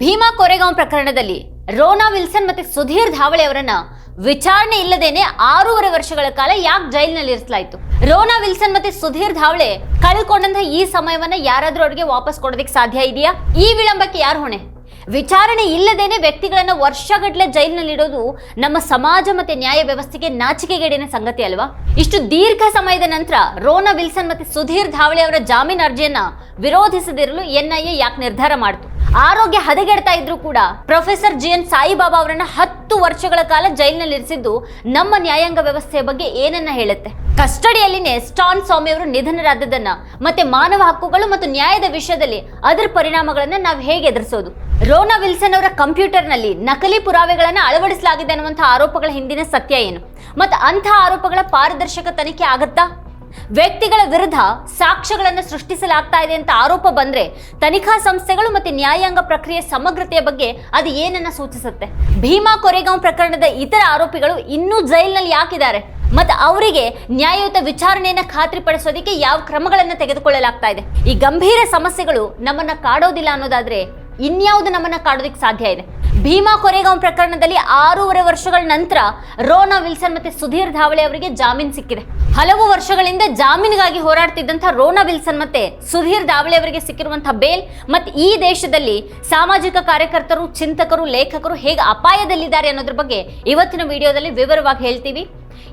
ಭೀಮಾ ಕೊರೆಗಾಂವ್ ಪ್ರಕರಣದಲ್ಲಿ ರೋನಾ ವಿಲ್ಸನ್ ಮತ್ತೆ ಸುಧೀರ್ ಧಾವಳೆ ಅವರನ್ನ ವಿಚಾರಣೆ ಇಲ್ಲದೇನೆ ಆರೂವರೆ ವರ್ಷಗಳ ಕಾಲ ಯಾಕೆ ಜೈಲಿನಲ್ಲಿ ಇರಿಸಲಾಯಿತು? ರೋನಾ ವಿಲ್ಸನ್ ಮತ್ತೆ ಸುಧೀರ್ ಧಾವಳೆ ಕಳೆದುಕೊಂಡಂತಹ ಈ ಸಮಯವನ್ನ ಯಾರಾದ್ರೂ ಅವರಿಗೆ ವಾಪಸ್ ಕೊಡೋದಕ್ಕೆ ಸಾಧ್ಯ ಇದೆಯಾ? ಈ ವಿಳಂಬಕ್ಕೆ ಯಾರು ಹೊಣೆ? ವಿಚಾರಣೆ ಇಲ್ಲದೇನೆ ವ್ಯಕ್ತಿಗಳನ್ನ ವರ್ಷಗಟ್ಟಲೆ ಜೈಲಿನಲ್ಲಿಡೋದು ನಮ್ಮ ಸಮಾಜ ಮತ್ತೆ ನ್ಯಾಯ ವ್ಯವಸ್ಥೆಗೆ ನಾಚಿಕೆಗೇಡಿನ ಸಂಗತಿ ಅಲ್ವಾ? ಇಷ್ಟು ದೀರ್ಘ ಸಮಯದ ನಂತರ ರೋನಾ ವಿಲ್ಸನ್ ಮತ್ತೆ ಸುಧೀರ್ ಧಾವಳೆ ಅವರ ಜಾಮೀನು ಅರ್ಜಿಯನ್ನ ವಿರೋಧಿಸದಿರಲು ಎನ್ಐಎ ಯಾಕೆ ನಿರ್ಧಾರ ಮಾಡಿತು? ಆರೋಗ್ಯ ಹದಗೆಡ್ತಾ ಇದ್ರು ಕೂಡ ಪ್ರೊಫೆಸರ್ ಜಿ ಎನ್ ಸಾಯಿಬಾಬಾ ಅವರನ್ನ ಹತ್ತು ವರ್ಷಗಳ ಕಾಲ ಜೈಲಿನಲ್ಲಿ ಇರಿಸಿದ್ದು ನಮ್ಮ ನ್ಯಾಯಾಂಗ ವ್ಯವಸ್ಥೆಯ ಬಗ್ಗೆ ಏನನ್ನ ಹೇಳುತ್ತೆ? ಕಸ್ಟಡಿಯಲ್ಲಿನೇ ಸ್ಟಾನ್ ಸ್ವಾಮಿ ಅವರು ನಿಧನರಾದದನ್ನ ಮತ್ತೆ ಮಾನವ ಹಕ್ಕುಗಳು ಮತ್ತು ನ್ಯಾಯದ ವಿಷಯದಲ್ಲಿ ಅದರ ಪರಿಣಾಮಗಳನ್ನ ನಾವು ಹೇಗೆ ಎದುರಿಸೋದು? ರೋನಾ ವಿಲ್ಸನ್ ಅವರ ಕಂಪ್ಯೂಟರ್ನಲ್ಲಿ ನಕಲಿ ಪುರಾವೆಗಳನ್ನು ಅಳವಡಿಸಲಾಗಿದೆ ಅನ್ನುವಂತಹ ಆರೋಪಗಳ ಹಿಂದಿನ ಸತ್ಯ ಏನು? ಮತ್ತು ಅಂಥ ಆರೋಪಗಳ ಪಾರದರ್ಶಕ ತನಿಖೆ ಆಗತ್ತಾ? ವ್ಯಕ್ತಿಗಳ ವಿರುದ್ಧ ಸಾಕ್ಷ್ಯಗಳನ್ನು ಸೃಷ್ಟಿಸಲಾಗ್ತಾ ಇದೆ ಅಂತ ಆರೋಪ ಬಂದ್ರೆ ತನಿಖಾ ಸಂಸ್ಥೆಗಳು ಮತ್ತೆ ನ್ಯಾಯಾಂಗ ಪ್ರಕ್ರಿಯೆ ಸಮಗ್ರತೆಯ ಬಗ್ಗೆ ಅದು ಏನನ್ನ ಸೂಚಿಸುತ್ತೆ? ಭೀಮಾ ಕೊರೆಗಾಂವ್ ಪ್ರಕರಣದ ಇತರ ಆರೋಪಿಗಳು ಇನ್ನೂ ಜೈಲಿನಲ್ಲಿ ಯಾಕಿದ್ದಾರೆ? ಮತ್ತೆ ಅವರಿಗೆ ನ್ಯಾಯಯುತ ವಿಚಾರಣೆಯನ್ನ ಖಾತ್ರಿಪಡಿಸೋದಕ್ಕೆ ಯಾವ ಕ್ರಮಗಳನ್ನು ತೆಗೆದುಕೊಳ್ಳಲಾಗ್ತಾ ಇದೆ? ಈ ಗಂಭೀರ ಸಮಸ್ಯೆಗಳು ನಮ್ಮನ್ನ ಕಾಡೋದಿಲ್ಲ ಅನ್ನೋದಾದ್ರೆ ಇನ್ಯಾವುದು ನಮ್ಮನ್ನ ಕಾಡೋದಕ್ಕೆ ಸಾಧ್ಯ ಇದೆ? ಭೀಮಾ ಕೊರೆಗಾಂವ್ ಪ್ರಕರಣದಲ್ಲಿ ಆರೂವರೆ ವರ್ಷಗಳ ನಂತರ ರೋನಾ ವಿಲ್ಸನ್ ಮತ್ತೆ ಸುಧೀರ್ ಧಾವಳೆ ಅವರಿಗೆ ಜಾಮೀನು ಸಿಕ್ಕಿದೆ. ಹಲವು ವರ್ಷಗಳಿಂದ ಜಾಮೀನಿಗಾಗಿ ಹೋರಾಡ್ತಿದ್ದಂಥ ರೋನಾ ವಿಲ್ಸನ್ ಮತ್ತೆ ಸುಧೀರ್ ಧಾವಳೆ ಅವರಿಗೆ ಸಿಕ್ಕಿರುವಂತಹ ಬೇಲ್ ಮತ್ತೆ ಈ ದೇಶದಲ್ಲಿ ಸಾಮಾಜಿಕ ಕಾರ್ಯಕರ್ತರು, ಚಿಂತಕರು, ಲೇಖಕರು ಹೇಗೆ ಅಪಾಯದಲ್ಲಿದ್ದಾರೆ ಅನ್ನೋದ್ರ ಬಗ್ಗೆ ಇವತ್ತಿನ ವಿಡಿಯೋದಲ್ಲಿ ವಿವರವಾಗಿ ಹೇಳ್ತೀವಿ.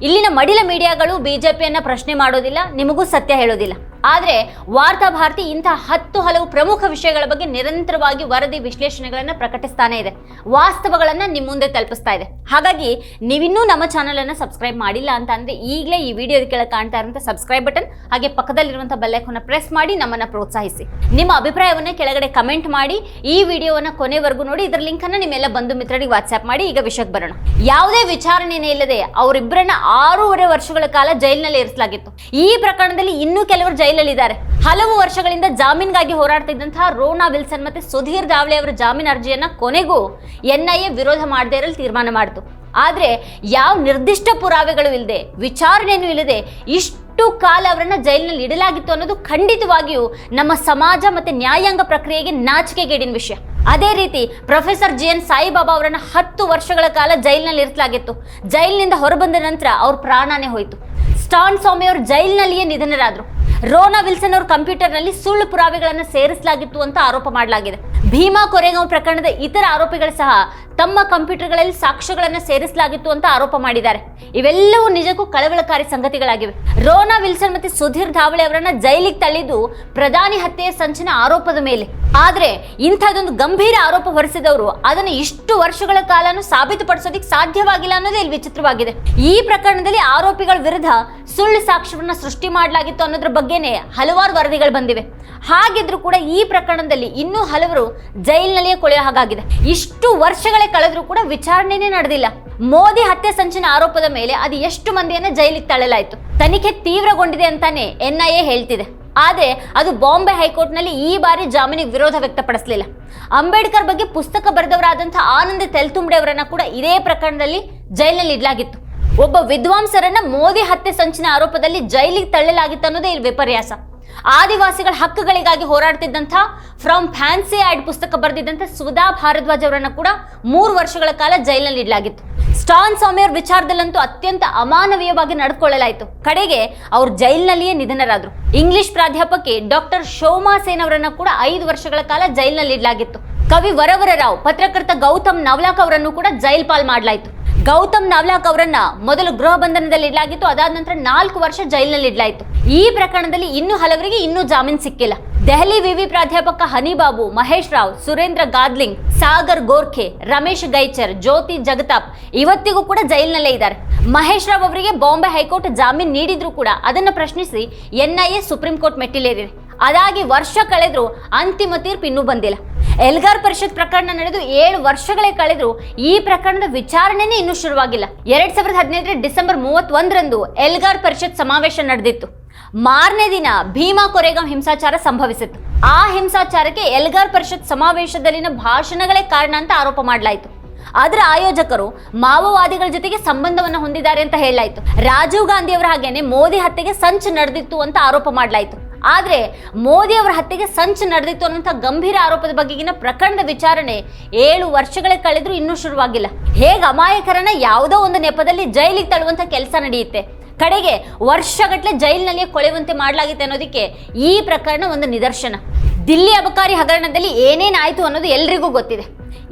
ಇಲ್ಲಿನ ಮಡಿಲ ಮೀಡಿಯಾಗಳು ಬಿಜೆಪಿಯನ್ನ ಪ್ರಶ್ನೆ ಮಾಡೋದಿಲ್ಲ, ನಿಮಗೂ ಸತ್ಯ ಹೇಳೋದಿಲ್ಲ. ಆದರೆ ವಾರ್ತಾ ಭಾರತಿ ಇಂತಹ ಹತ್ತು ಹಲವು ಪ್ರಮುಖ ವಿಷಯಗಳ ಬಗ್ಗೆ ನಿರಂತರವಾಗಿ ವರದಿ ವಿಶ್ಲೇಷಣೆಗಳನ್ನು ಪ್ರಕಟಿಸ್ತಾನೆ ಇದೆ. ವಾಸ್ತವಗಳನ್ನು ನಿಮ್ಮ ಮುಂದೆ ತಲುಪಿಸ್ತಾ ಇದೆ. ಹಾಗಾಗಿ ನೀವಿನ್ನೂ ನಮ್ಮ ಚಾನಲನ್ನು ಸಬ್ಸ್ಕ್ರೈಬ್ ಮಾಡಿಲ್ಲ ಅಂತ ಅಂದ್ರೆ ಈಗಲೇ ಈ ವಿಡಿಯೋ ಕೆಳಗೆ ಕಾಣ್ತಾ ಇರುವಂಥ ಸಬ್ಸ್ಕ್ರೈಬ್ ಬಟನ್, ಹಾಗೆ ಪಕ್ಕದಲ್ಲಿರುವಂಥ ಬೆಲ್ಲೈಕನ್ನ ಪ್ರೆಸ್ ಮಾಡಿ ನಮ್ಮನ್ನು ಪ್ರೋತ್ಸಾಹಿಸಿ. ನಿಮ್ಮ ಅಭಿಪ್ರಾಯವನ್ನು ಕೆಳಗಡೆ ಕಮೆಂಟ್ ಮಾಡಿ, ಈ ವಿಡಿಯೋವನ್ನು ಕೊನೆವರೆಗೂ ನೋಡಿ, ಇದರ ಲಿಂಕನ್ನು ನಿಮ್ಮೆಲ್ಲ ಬಂಧು ಮಿತ್ರರಿಗೆ ವಾಟ್ಸ್ಆ್ಯಪ್ ಮಾಡಿ, ಈಗ ವಿಷಯಕ್ಕೆ ಬರೋಣ. ಯಾವುದೇ ವಿಚಾರಣೆನೇ ಇಲ್ಲದೆ ಅವರಿಬ್ಬರನ್ನ ಆರೂವರೆ ವರ್ಷಗಳ ಕಾಲ ಜೈಲಿನಲ್ಲಿ ಇರಿಸಲಾಗಿತ್ತು. ಈ ಪ್ರಕರಣದಲ್ಲಿ ಇನ್ನೂ ಕೆಲವರು ಜೈಲಲ್ಲಿದ್ದಾರೆ. ಹಲವು ವರ್ಷಗಳಿಂದ ಜಾಮೀನ್ಗಾಗಿ ಹೋರಾಡ್ತಿದ್ದಂತಹ ರೋನಾ ವಿಲ್ಸನ್ ಮತ್ತೆ ಸುಧೀರ್ ಧಾವಳೆ ಅವರ ಜಾಮೀನು ಅರ್ಜಿಯನ್ನ ಕೊನೆಗೂ ಎನ್ಐಎ ವಿರೋಧ ಮಾಡದೇ ಇರಲು ತೀರ್ಮಾನ ಮಾಡಿತು. ಆದ್ರೆ ಯಾವ ನಿರ್ದಿಷ್ಟ ಪುರಾವೆಗಳು ಇಲ್ಲದೆ, ವಿಚಾರಣೆನೂ ಇಲ್ಲದೆ ಇಷ್ಟು ಕಾಲ ಅವರನ್ನ ಜೈಲಿನಲ್ಲಿ ಇಡಲಾಗಿತ್ತು ಅನ್ನೋದು ಖಂಡಿತವಾಗಿಯೂ ನಮ್ಮ ಸಮಾಜ ಮತ್ತೆ ನ್ಯಾಯಾಂಗ ಪ್ರಕ್ರಿಯೆಗೆ ನಾಚಿಕೆಗೇಡಿನ ವಿಷಯ. ಅದೇ ರೀತಿ ಪ್ರೊಫೆಸರ್ ಜಿ ಎನ್ ಸಾಯಿಬಾಬಾ ಅವರನ್ನ ಹತ್ತು ವರ್ಷಗಳ ಕಾಲ ಜೈಲಿನಲ್ಲಿ ಇರಿಸಲಾಗಿತ್ತು. ಜೈಲಿನಿಂದ ಹೊರಬಂದ ನಂತರ ಅವ್ರ ಪ್ರಾಣಾನೇ ಹೋಯಿತು. ಸ್ಟಾನ್ ಸ್ವಾಮಿ ಅವರು ಜೈಲಿನಲ್ಲಿಯೇ ನಿಧನರಾದ್ರು. ರೋನಾ ವಿಲ್ಸನ್ ಅವ್ರ ಕಂಪ್ಯೂಟರ್ನಲ್ಲಿ ಸುಳ್ಳು ಪುರಾವೆಗಳನ್ನು ಸೇರಿಸಲಾಗಿತ್ತು ಅಂತ ಆರೋಪ ಮಾಡಲಾಗಿದೆ. ಭೀಮಾ ಕೊರೆಗಾಂವ್ ಪ್ರಕರಣದ ಇತರ ಆರೋಪಿಗಳು ಸಹ ತಮ್ಮ ಕಂಪ್ಯೂಟರ್ಗಳಲ್ಲಿ ಸಾಕ್ಷ್ಯಗಳನ್ನು ಸೇರಿಸಲಾಗಿತ್ತು ಅಂತ ಆರೋಪ ಮಾಡಿದ್ದಾರೆ. ಇವೆಲ್ಲವೂ ನಿಜಕ್ಕೂ ಕಳವಳಕಾರಿ ಸಂಗತಿಗಳಾಗಿವೆ. ರೋನಾ ವಿಲ್ಸನ್ ಮತ್ತೆ ಸುಧೀರ್ ಧಾವಳೆ ಅವರನ್ನ ಜೈಲಿಗೆ ತಳ್ಳಿದ್ದು ಪ್ರಧಾನಿ ಹತ್ಯೆಯ ಸಂಚಿನ ಆರೋಪದ ಮೇಲೆ. ಆದರೆ ಇಂಥದ್ದೊಂದು ಗಂಭೀರ ಆರೋಪ ಹೊರಿಸಿದವರು ಅದನ್ನು ಇಷ್ಟು ವರ್ಷಗಳ ಕಾಲನೂ ಸಾಬೀತುಪಡಿಸೋದಕ್ಕೆ ಸಾಧ್ಯವಾಗಿಲ್ಲ ಅನ್ನೋದೇ ಇಲ್ಲಿ ವಿಚಿತ್ರವಾಗಿದೆ. ಈ ಪ್ರಕರಣದಲ್ಲಿ ಆರೋಪಿಗಳ ವಿರುದ್ಧ ಸುಳ್ಳು ಸಾಕ್ಷ್ಯವನ್ನ ಸೃಷ್ಟಿ ಮಾಡಲಾಗಿತ್ತು ಅನ್ನೋದ್ರ ಬಗ್ಗೆನೇ ಹಲವಾರು ವರದಿಗಳು ಬಂದಿವೆ. ಹಾಗಿದ್ರು ಕೂಡ ಈ ಪ್ರಕರಣದಲ್ಲಿ ಇನ್ನೂ ಹಲವರು ಜೈಲಿನಲ್ಲಿಯೇ ಕೊಳೆಯೋ ಹಾಗಾಗಿದೆ. ಇಷ್ಟು ವರ್ಷಗಳೇ ಕಳೆದ್ರೂ ಕೂಡ ವಿಚಾರಣೆನೇ ನಡೆದಿಲ್ಲ. ಮೋದಿ ಹತ್ಯೆ ಸಂಚಿನ ಆರೋಪದ ಮೇಲೆ ಅದು ಎಷ್ಟು ಮಂದಿಯನ್ನ ಜೈಲಿಗೆ ತಳ್ಳಲಾಯಿತು. ತನಿಖೆ ತೀವ್ರಗೊಂಡಿದೆ ಅಂತಾನೆ ಎನ್ಐಎ ಹೇಳ್ತಿದೆ. ಆದ್ರೆ ಅದು ಬಾಂಬೆ ಹೈಕೋರ್ಟ್ನಲ್ಲಿ ಈ ಬಾರಿ ಜಾಮೀನಿಗೆ ವಿರೋಧ ವ್ಯಕ್ತಪಡಿಸಲಿಲ್ಲ. ಅಂಬೇಡ್ಕರ್ ಬಗ್ಗೆ ಪುಸ್ತಕ ಬರೆದವರಾದಂತಹ ಆನಂದ ತೆಲ್ತುಂಬಡೆ ಅವರನ್ನ ಕೂಡ ಇದೇ ಪ್ರಕರಣದಲ್ಲಿ ಜೈಲಿನಲ್ಲಿ ಇಡಲಾಗಿತ್ತು. ಒಬ್ಬ ವಿದ್ವಾಂಸರನ್ನ ಮೋದಿ ಹತ್ಯೆ ಸಂಚಿನ ಆರೋಪದಲ್ಲಿ ಜೈಲಿಗೆ ತಳ್ಳಲಾಗಿತ್ತು ಅನ್ನೋದೇ ಇಲ್ಲಿ ವಿಪರ್ಯಾಸ. ಆದಿವಾಸಿಗಳ ಹಕ್ಕುಗಳಿಗಾಗಿ ಹೋರಾಡ್ತಿದ್ದಂಥ ಫ್ರಮ್ ಫ್ಯಾನ್ಸಿ ಆಡ್ ಪುಸ್ತಕ ಬರೆದಿದ್ದಂಥ ಸುಧಾ ಭಾರದ್ವಾಜ್ ಅವರನ್ನ ಕೂಡ ಮೂರು ವರ್ಷಗಳ ಕಾಲ ಜೈಲಿನಲ್ಲಿ ಇಡಲಾಗಿತ್ತು. ಸ್ಟಾನ್ ಸ್ವಾಮಿ ಅವ್ರ ವಿಚಾರದಲ್ಲಂತೂ ಅತ್ಯಂತ ಅಮಾನವೀಯವಾಗಿ ನಡ್ಕೊಳ್ಳಲಾಯಿತು. ಕಡೆಗೆ ಅವರು ಜೈಲಿನಲ್ಲಿಯೇ ನಿಧನರಾದರು. ಇಂಗ್ಲಿಷ್ ಪ್ರಾಧ್ಯಾಪಕಿ ಡಾಕ್ಟರ್ ಶೋಮಾ ಸೇನ್ ಅವರನ್ನ ಕೂಡ ಐದು ವರ್ಷಗಳ ಕಾಲ ಜೈಲಿನಲ್ಲಿ ಇಡಲಾಗಿತ್ತು ಕವಿ ವರವರ ರಾವ್, ಪತ್ರಕರ್ತ ಗೌತಮ್ ನವ್ಲಾಕ್ ಅವರನ್ನು ಕೂಡ ಜೈಲ್ ಪಾಲ್ ಮಾಡಲಾಯಿತು. ಗೌತಮ್ ನವ್ಲಾಕ್ ಅವರನ್ನ ಮೊದಲು ಗೃಹ ಬಂಧನದಲ್ಲಿ ಇಡಲಾಗಿತ್ತು. ಅದಾದ ನಂತರ ನಾಲ್ಕು ವರ್ಷ ಜೈಲಿನಲ್ಲಿ ಇಡಲಾಯಿತು. ಈ ಪ್ರಕರಣದಲ್ಲಿ ಇನ್ನೂ ಹಲವರಿಗೆ ಇನ್ನೂ ಜಾಮೀನು ಸಿಕ್ಕಿಲ್ಲ. ದೆಹಲಿ ವಿವಿ ಪ್ರಾಧ್ಯಾಪಕ ಹನಿಬಾಬು ಮಹೇಶ್ ರಾವ್ ಸುರೇಂದ್ರ ಗಾದ್ಲಿಂಗ್, ಸಾಗರ್ ಗೋರ್ಖೆ, ರಮೇಶ್ ಗೈಚರ್, ಜ್ಯೋತಿ ಜಗತಾಪ್ ಇವತ್ತಿಗೂ ಕೂಡ ಜೈಲಿನಲ್ಲೇ ಇದ್ದಾರೆ. ಮಹೇಶ್ ರಾವ್ ಅವರಿಗೆ ಬಾಂಬೆ ಹೈಕೋರ್ಟ್ ಜಾಮೀನು ನೀಡಿದ್ರು ಕೂಡ ಅದನ್ನು ಪ್ರಶ್ನಿಸಿ ಎನ್ಐಎ ಸುಪ್ರೀಂ ಕೋರ್ಟ್ ಮೆಟ್ಟಿಲೇರಿದೆ. ಅದಾಗಿ ವರ್ಷ ಕಳೆದರೂ ಅಂತಿಮ ತೀರ್ಪು ಇನ್ನೂ ಬಂದಿಲ್ಲ. ಎಲ್ಗಾರ್ ಪರಿಷತ್ ಪ್ರಕರಣ ನಡೆದು ಏಳು ವರ್ಷಗಳೇ ಕಳೆದ್ರು ಈ ಪ್ರಕರಣದ ವಿಚಾರಣೆನೇ ಇನ್ನೂ ಶುರುವಾಗಿಲ್ಲ. ಎರಡ್ ಸಾವಿರದ ಹದಿನೈದರ ಡಿಸೆಂಬರ್ ಮೂವತ್ತೊಂದರಂದು ಎಲ್ಗಾರ್ ಪರಿಷತ್ ಸಮಾವೇಶ ನಡೆದಿತ್ತು. ಮಾರನೇ ದಿನ ಭೀಮಾ ಕೊರೆಗಾಂ ಹಿಂಸಾಚಾರ ಸಂಭವಿಸಿತ್ತು. ಆ ಹಿಂಸಾಚಾರಕ್ಕೆ ಎಲ್ಗಾರ್ ಪರಿಷತ್ ಸಮಾವೇಶದಲ್ಲಿನ ಭಾಷಣಗಳೇ ಕಾರಣ ಅಂತ ಆರೋಪ ಮಾಡಲಾಯಿತು. ಅದರ ಆಯೋಜಕರು ಮಾವೋವಾದಿಗಳ ಜೊತೆಗೆ ಸಂಬಂಧವನ್ನು ಹೊಂದಿದ್ದಾರೆ ಅಂತ ಹೇಳಲಾಯಿತು. ರಾಜೀವ್ ಗಾಂಧಿ ಅವರ ಹಾಗೇನೆ ಮೋದಿ ಹತ್ಯೆಗೆ ಸಂಚು ನಡೆದಿತ್ತು ಅಂತ ಆರೋಪ ಮಾಡಲಾಯಿತು. ಆದ್ರೆ ಮೋದಿ ಅವರ ಹತ್ಯೆಗೆ ಸಂಚು ನಡೆದಿತ್ತು ಅನ್ನುವಂಥ ಗಂಭೀರ ಆರೋಪದ ಬಗೆಗಿನ ಪ್ರಕರಣದ ವಿಚಾರಣೆ ಏಳು ವರ್ಷಗಳೇ ಕಳೆದರೂ ಇನ್ನೂ ಶುರುವಾಗಿಲ್ಲ. ಹೇಗೆ ಅಮಾಯಕರನ್ನ ಯಾವುದೋ ಒಂದು ನೆಪದಲ್ಲಿ ಜೈಲಿಗೆ ತಳ್ಳುವಂಥ ಕೆಲಸ ನಡೆಯುತ್ತೆ. ಕಡೆಗೆ ವರ್ಷಗಟ್ಟಲೆ ಜೈಲಿನಲ್ಲಿ ಕೊಳೆಯುವಂತೆ ಮಾಡಲಾಗಿತ್ತು ಅನ್ನೋದಕ್ಕೆ ಈ ಪ್ರಕರಣ ಒಂದು ನಿದರ್ಶನ. ದಿಲ್ಲಿ ಅಬಕಾರಿ ಹಗರಣದಲ್ಲಿ ಏನೇನಾಯಿತು ಅನ್ನೋದು ಎಲ್ರಿಗೂ ಗೊತ್ತಿದೆ.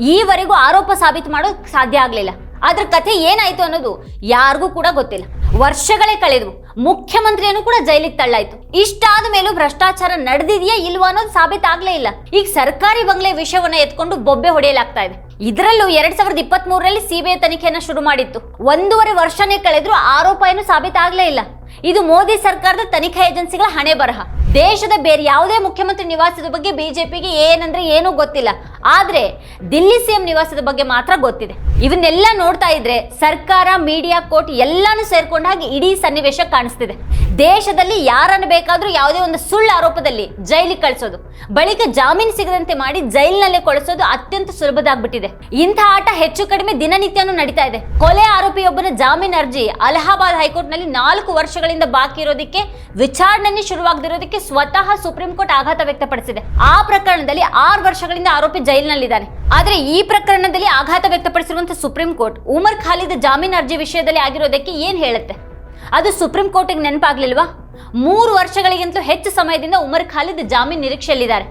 ಈವರೆಗೂ ಆರೋಪ ಸಾಬೀತು ಮಾಡೋದು ಸಾಧ್ಯ ಆಗಲಿಲ್ಲ. ಅದ್ರ ಕಥೆ ಏನಾಯಿತು ಅನ್ನೋದು ಯಾರಿಗೂ ಕೂಡ ಗೊತ್ತಿಲ್ಲ. ವರ್ಷಗಳೇ ಕಳೆದವು. ಮುಖ್ಯಮಂತ್ರಿಯನ್ನು ಕೂಡ ಜೈಲಿಗೆ ತಳ್ಳಾಯ್ತು. ಇಷ್ಟಾದ ಮೇಲೂ ಭ್ರಷ್ಟಾಚಾರ ನಡೆದಿದೆಯಾ ಇಲ್ವಾ ಅನ್ನೋದು ಸಾಬೀತಾಗ್ಲೇ ಇಲ್ಲ. ಈಗ ಸರ್ಕಾರಿ ಬಂಗ್ಲೆ ವಿಷಯವನ್ನ ಎತ್ಕೊಂಡು ಬೊಬ್ಬೆ ಹೊಡೆಯಲಾಗ್ತಾ ಇದೆ. ಇದರಲ್ಲೂ ಎರಡ್ ಸಾವಿರದ ಇಪ್ಪತ್ತ್ ಮೂರರಲ್ಲಿ ಸಿಬಿಐ ತನಿಖೆಯನ್ನ ಶುರು ಮಾಡಿತ್ತು. ಒಂದೂವರೆ ವರ್ಷನೇ ಕಳೆದ್ರು ಆರೋಪ ಏನು ಸಾಬೀತಾಗ್ಲೇ ಇಲ್ಲ. ಇದು ಮೋದಿ ಸರ್ಕಾರದ ತನಿಖಾ ಏಜೆನ್ಸಿಗಳ ಹಣೆ ಬರಹ ದೇಶದ ಬೇರೆ ಯಾವುದೇ ಮುಖ್ಯಮಂತ್ರಿ ನಿವಾಸದ ಬಗ್ಗೆ ಬಿಜೆಪಿಗೆ ಏನಂದ್ರೆ ಏನೂ ಗೊತ್ತಿಲ್ಲ. ಆದ್ರೆ ದಿಲ್ಲಿ ಸಿಎಂ ನಿವಾಸದ ಬಗ್ಗೆ ಮಾತ್ರ ಗೊತ್ತಿದೆ. ಇವನ್ನೆಲ್ಲ ನೋಡ್ತಾ ಇದ್ರೆ ಸರ್ಕಾರ, ಮೀಡಿಯಾ, ಕೋರ್ಟ್ ಎಲ್ಲಾನು ಸೇರ್ಕೊಂಡ ಹಾಗೆ ಇಡೀ ಸನ್ನಿವೇಶ ಕಾಣಿಸ್ತಿದೆ. ದೇಶದಲ್ಲಿ ಯಾರನ್ನು ಬೇಕಾದರೂ ಯಾವುದೇ ಒಂದು ಸುಳ್ಳು ಆರೋಪದಲ್ಲಿ ಜೈಲಿಗೆ ಕಳಿಸೋದು. ಬಳಿಕ ಜಾಮೀನು ಸಿಗದಂತೆ ಮಾಡಿ ಜೈಲಿನಲ್ಲೇ ಕೊಳಿಸೋದು ಅತ್ಯಂತ ಸುಲಭದಾಗ್ಬಿಟ್ಟಿದೆ. ಇಂಥ ಆಟ ಹೆಚ್ಚು ಕಡಿಮೆ ದಿನನಿತ್ಯನೂ ನಡೀತಾ ಇದೆ. ಕೊಲೆ ಆರೋಪಿಯೊಬ್ಬನ ಜಾಮೀನು ಅರ್ಜಿ ಅಲಹಾಬಾದ್ ಹೈಕೋರ್ಟ್ನಲ್ಲಿ ನಾಲ್ಕು ವರ್ಷಗಳಿಂದ ಬಾಕಿ ಇರೋದಕ್ಕೆ ವಿಚಾರಣೆ ಶುರುವಾಗದಿರೋದಕ್ಕೆ ಸ್ವತಃ ಸುಪ್ರೀಂ ಕೋರ್ಟ್ ಆಘಾತ ವ್ಯಕ್ತಪಡಿಸಿದೆ. ಆ ಪ್ರಕರಣದಲ್ಲಿ ಆರು ವರ್ಷಗಳಿಂದ ಆರೋಪಿ ಜೈಲಿನಲ್ಲಿದ್ದಾನೆ. ಆದರೆ ಈ ಪ್ರಕರಣದಲ್ಲಿ ಆಘಾತ ವ್ಯಕ್ತಪಡಿಸಿರುವಂತಹ ಸುಪ್ರೀಂ ಕೋರ್ಟ್ ಉಮರ್ ಖಾಲಿದ್ ಜಾಮೀನು ಅರ್ಜಿ ವಿಷಯದಲ್ಲಿ ಆಗಿರೋದಕ್ಕೆ ಏನ್ ಹೇಳುತ್ತೆ? ಅದು ಸುಪ್ರೀಂ ಕೋರ್ಟಿಗೆ ನೆನಪಾಗ್ಲಿಲ್ವಾ? ಮೂರು ವರ್ಷಗಳಿಗಿಂತಲೂ ಹೆಚ್ಚು ಸಮಯದಿಂದ ಉಮರ್ ಖಾಲಿದ್ ಜಾಮೀನು ನಿರೀಕ್ಷೆಯಲ್ಲಿದ್ದಾರೆ.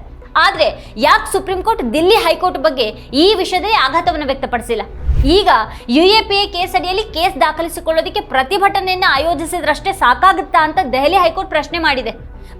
ಆದ್ರೆ ಯಾಕೆ ಸುಪ್ರೀಂ ಕೋರ್ಟ್ ದಿಲ್ಲಿ ಹೈಕೋರ್ಟ್ ಬಗ್ಗೆ ಈ ವಿಷಯದಲ್ಲಿ ಆಘಾತವನ್ನು ವ್ಯಕ್ತಪಡಿಸಿಲ್ಲ? ಈಗ U A P A case ಅಡಿಯಲ್ಲಿ ಕೇಸ್ ದಾಖಲಿಸಿಕೊಳ್ಳೋದಕ್ಕೆ ಪ್ರತಿಭಟನೆಯನ್ನು ಆಯೋಜಿಸಿದ್ರಷ್ಟೇ ಸಾಕಾಗುತ್ತಾ ಅಂತ ದೆಹಲಿ ಹೈಕೋರ್ಟ್ ಪ್ರಶ್ನೆ ಮಾಡಿದೆ.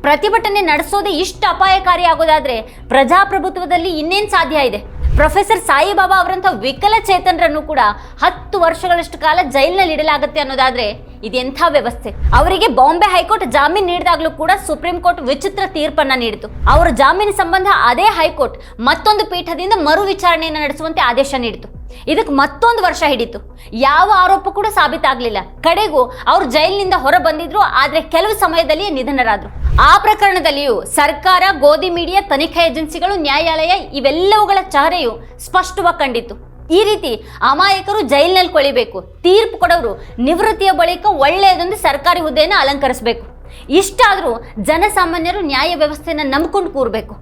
ಪ್ರತಿಭಟನೆ ನಡೆಸೋದೇ ಇಷ್ಟು ಅಪಾಯಕಾರಿ ಆಗೋದಾದ್ರೆ ಪ್ರಜಾಪ್ರಭುತ್ವದಲ್ಲಿ ಇನ್ನೇನು ಸಾಧ್ಯ ಇದೆ? ಪ್ರೊಫೆಸರ್ ಸಾಯಿಬಾಬಾ ಅವರಂಥ ವಿಕಲಚೇತನರನ್ನು ಕೂಡ ಹತ್ತು ವರ್ಷಗಳಷ್ಟು ಕಾಲ ಜೈಲಿನಲ್ಲಿ ಇಡಲಾಗುತ್ತೆ ಅನ್ನೋದಾದ್ರೆ ಇದೆಂಥ ವ್ಯವಸ್ಥೆ? ಅವರಿಗೆ ಬಾಂಬೆ ಹೈಕೋರ್ಟ್ ಜಾಮೀನು ನೀಡಿದಾಗಲೂ ಕೂಡ ಸುಪ್ರೀಂ ಕೋರ್ಟ್ ವಿಚಿತ್ರ ತೀರ್ಪನ್ನ ನೀಡಿತು. ಅವರ ಜಾಮೀನು ಸಂಬಂಧ ಅದೇ ಹೈಕೋರ್ಟ್ ಮತ್ತೊಂದು ಪೀಠದಿಂದ ಮರು ವಿಚಾರಣೆಯನ್ನು ನಡೆಸುವಂತೆ ಆದೇಶ ನೀಡಿತು. ಇದಕ್ಕೆ ಮತ್ತೊಂದು ವರ್ಷ ಹಿಡಿತು. ಯಾವ ಆರೋಪ ಕೂಡ ಸಾಬೀತಾಗಲಿಲ್ಲ. ಕಡೆಗೂ ಅವರು ಜೈಲಿನಿಂದ ಹೊರ ಬಂದಿದ್ರು ಆದರೆ ಕೆಲವು ಸಮಯದಲ್ಲಿ ನಿಧನರಾದರು. ಆ ಪ್ರಕರಣದಲ್ಲಿಯೂ ಸರ್ಕಾರ, ಗೋಧಿ ಮೀಡಿಯಾ, ತನಿಖಾ ಏಜೆನ್ಸಿಗಳು, ನ್ಯಾಯಾಲಯ ಇವೆಲ್ಲವುಗಳ ಚಹರೆಯು ಸ್ಪಷ್ಟವಾಗಿ ಕಂಡಿತ್ತು. ಈ ರೀತಿ ಅಮಾಯಕರು ಜೈಲಿನಲ್ಲಿ ಕೊಳಿಬೇಕು, ತೀರ್ಪು ಕೊಡೋರು ನಿವೃತ್ತಿಯ ಬಳಿಕ ಒಳ್ಳೆಯದೊಂದು ಸರ್ಕಾರಿ ಹುದ್ದೆಯನ್ನು ಅಲಂಕರಿಸಬೇಕು. ಇಷ್ಟಾದರೂ ಜನಸಾಮಾನ್ಯರು ನ್ಯಾಯ ವ್ಯವಸ್ಥೆಯನ್ನು ನಂಬ್ಕೊಂಡು ಕೂರಬೇಕು.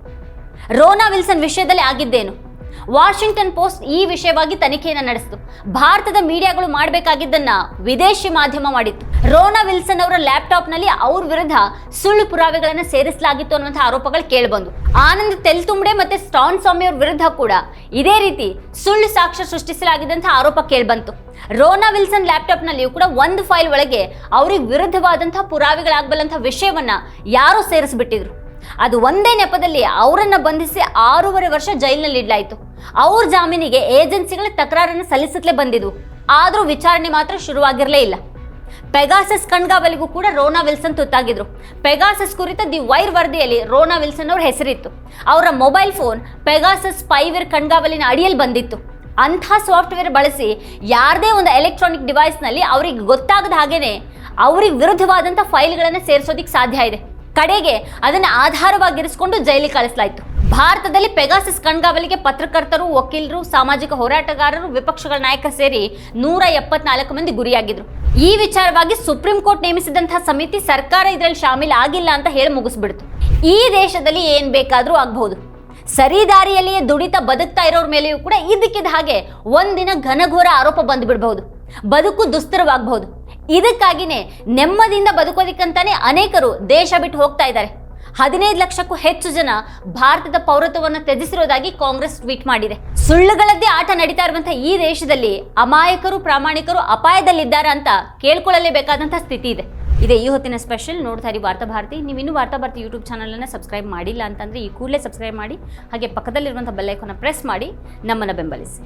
ರೋನಾ ವಿಲ್ಸನ್ ವಿಷಯದಲ್ಲಿ ಆಗಿದ್ದೇನು? ವಾಷಿಂಗ್ಟನ್ ಪೋಸ್ಟ್ ಈ ವಿಷಯವಾಗಿ ತನಿಖೆಯನ್ನು ನಡೆಸಿತು. ಭಾರತದ ಮೀಡಿಯಾಗಳು ಮಾಡಬೇಕಾಗಿದ್ದನ್ನ ವಿದೇಶಿ ಮಾಧ್ಯಮ ಮಾಡಿತ್ತು. ರೋನಾ ವಿಲ್ಸನ್ ಅವರ ಲ್ಯಾಪ್ಟಾಪ್ನಲ್ಲಿ ಅವ್ರ ವಿರುದ್ಧ ಸುಳ್ಳು ಪುರಾವೆಗಳನ್ನು ಸೇರಿಸಲಾಗಿತ್ತು ಅನ್ನುವಂಥ ಆರೋಪಗಳು ಕೇಳಿಬಂದು. ಆನಂದ್ ತೆಲ್ತುಂಬಡೆ ಮತ್ತೆ ಸ್ಟಾನ್ ಸ್ವಾಮಿ ಅವ್ರ ವಿರುದ್ಧ ಕೂಡ ಇದೇ ರೀತಿ ಸುಳ್ಳು ಸಾಕ್ಷ್ಯ ಸೃಷ್ಟಿಸಲಾಗಿದ್ದಂಥ ಆರೋಪ ಕೇಳಿಬಂತು. ರೋನಾ ವಿಲ್ಸನ್ ಲ್ಯಾಪ್ಟಾಪ್ನಲ್ಲಿಯೂ ಕೂಡ ಒಂದು ಫೈಲ್ ಒಳಗೆ ಅವ್ರಿಗೆ ವಿರುದ್ಧವಾದಂತಹ ಪುರಾವೆಗಳಾಗಬಲ್ಲಂಥ ವಿಷಯವನ್ನ ಯಾರೋ ಸೇರಿಸ್ಬಿಟ್ಟಿದ್ರು. ಅದು ಒಂದೇ ನೆಪದಲ್ಲಿ ಅವರನ್ನ ಬಂಧಿಸಿ ಆರೂವರೆ ವರ್ಷ ಜೈಲಿನಲ್ಲಿ ಇಡಲಾಯಿತು. ಅವ್ರ ಜಾಮೀನಿಗೆ ಏಜೆನ್ಸಿಗಳ ತಕರಾರನ್ನು ಸಲ್ಲಿಸುತ್ತಲೇ ಬಂದಿದ್ವು. ಆದರೂ ವಿಚಾರಣೆ ಮಾತ್ರ ಶುರುವಾಗಿರಲೇ ಇಲ್ಲ. ಪೆಗಾಸಸ್ ಕಣ್ಗಾವಲಿಗೂ ಕೂಡ ರೋನಾ ವಿಲ್ಸನ್ ತುತ್ತಾಗಿದ್ರು. ಪೆಗಾಸಸ್ ಕುರಿತ ದಿ ವೈರ್ ವರದಿಯಲ್ಲಿ ರೋನಾ ವಿಲ್ಸನ್ ಅವ್ರ ಹೆಸರಿತ್ತು. ಅವರ ಮೊಬೈಲ್ ಫೋನ್ ಪೆಗಾಸಸ್ ಸ್ಪೈವೇರ್ ಕಣ್ಗಾವಲಿನ ಅಡಿಯಲ್ಲಿ ಬಂದಿತ್ತು. ಅಂಥ ಸಾಫ್ಟ್ವೇರ್ ಬಳಸಿ ಯಾರದೇ ಒಂದು ಎಲೆಕ್ಟ್ರಾನಿಕ್ ಡಿವೈಸ್ನಲ್ಲಿ ಅವ್ರಿಗೆ ಗೊತ್ತಾಗದ ಹಾಗೇನೆ ಅವ್ರಿಗೆ ವಿರುದ್ಧವಾದಂಥ ಫೈಲ್ಗಳನ್ನು ಸೇರಿಸೋದಿಕ್ಕೆ ಸಾಧ್ಯ ಇದೆ. ಕಡೆಗೆ ಅದನ್ನು ಆಧಾರವಾಗಿರಿಸಿಕೊಂಡು ಜೈಲಿಗೆ ಕಳಿಸಲಾಯಿತು. ಭಾರತದಲ್ಲಿ ಪೆಗಾಸಿಸ್ ಕಣ್ಗಾವಲಿಗೆ ಪತ್ರಕರ್ತರು, ವಕೀಲರು, ಸಾಮಾಜಿಕ ಹೋರಾಟಗಾರರು, ವಿಪಕ್ಷಗಳ ನಾಯಕ ಸೇರಿ ನೂರ ಎಪ್ಪತ್ನಾಲ್ಕು ಮಂದಿ ಗುರಿಯಾಗಿದ್ರು. ಈ ವಿಚಾರವಾಗಿ ಸುಪ್ರೀಂ ಕೋರ್ಟ್ ನೇಮಿಸಿದಂತಹ ಸಮಿತಿ ಸರ್ಕಾರ ಇದರಲ್ಲಿ ಶಾಮೀಲ್ ಆಗಿಲ್ಲ ಅಂತ ಹೇಳಿ ಮುಗಿಸ್ಬಿಡ್ತು. ಈ ದೇಶದಲ್ಲಿ ಏನು ಬೇಕಾದರೂ ಆಗಬಹುದು. ಸರಿ ದಾರಿಯಲ್ಲಿಯೇ ದುಡಿತಾ ಬದುಕ್ತಾ ಇರೋರ ಮೇಲೆಯೂ ಕೂಡ ಇದಕ್ಕಿದ ಹಾಗೆ ಒಂದಿನ ಘನಘೋರ ಆರೋಪ ಬಂದುಬಿಡ್ಬಹುದು. ಬದುಕು ದುಸ್ತರವಾಗಬಹುದು ಇದಕ್ಕಾಗಿನೇ ನೆಮ್ಮದಿಯಿಂದ ಬದುಕೋದಿಕ್ಕಂತಾನೆ ಅನೇಕರು ದೇಶ ಬಿಟ್ಟು ಹೋಗ್ತಾ ಇದ್ದಾರೆ. ಹದಿನೈದು ಲಕ್ಷಕ್ಕೂ ಹೆಚ್ಚು ಜನ ಭಾರತದ ಪೌರತ್ವವನ್ನು ತ್ಯಜಿಸಿರೋದಾಗಿ ಕಾಂಗ್ರೆಸ್ ಟ್ವೀಟ್ ಮಾಡಿದೆ. ಸುಳ್ಳುಗಳದ್ದೇ ಆಟ ನಡೀತಾ ಇರುವಂತಹ ಈ ದೇಶದಲ್ಲಿ ಅಮಾಯಕರು, ಪ್ರಾಮಾಣಿಕರು ಅಪಾಯದಲ್ಲಿದ್ದಾರೆ ಅಂತ ಕೇಳ್ಕೊಳ್ಳಲೇಬೇಕಾದಂತಹ ಸ್ಥಿತಿ ಇದೆ. ಇದೇ ಈ ಹೊತ್ತಿನ ಸ್ಪೆಷಲ್ ನೋಡ್ತಾ ಇರಿ ವಾರ್ತಾ ಭಾರತಿ. ನೀವು ಇನ್ನೂ ವಾರ್ತಾ ಭಾರತಿ ಯೂಟ್ಯೂಬ್ ಚಾನಲನ್ನು ಸಬ್ಸ್ಕ್ರೈಬ್ ಮಾಡಿಲ್ಲ ಅಂತಂದ್ರೆ ಈ ಕೂಡಲೇ ಸಬ್ಸ್ಕ್ರೈಬ್ ಮಾಡಿ ಹಾಗೆ ಪಕ್ಕದಲ್ಲಿರುವಂಥ ಬೆಲ್ಲೈಕನ್ನು ಪ್ರೆಸ್ ಮಾಡಿ ನಮ್ಮನ್ನು ಬೆಂಬಲಿಸಿ.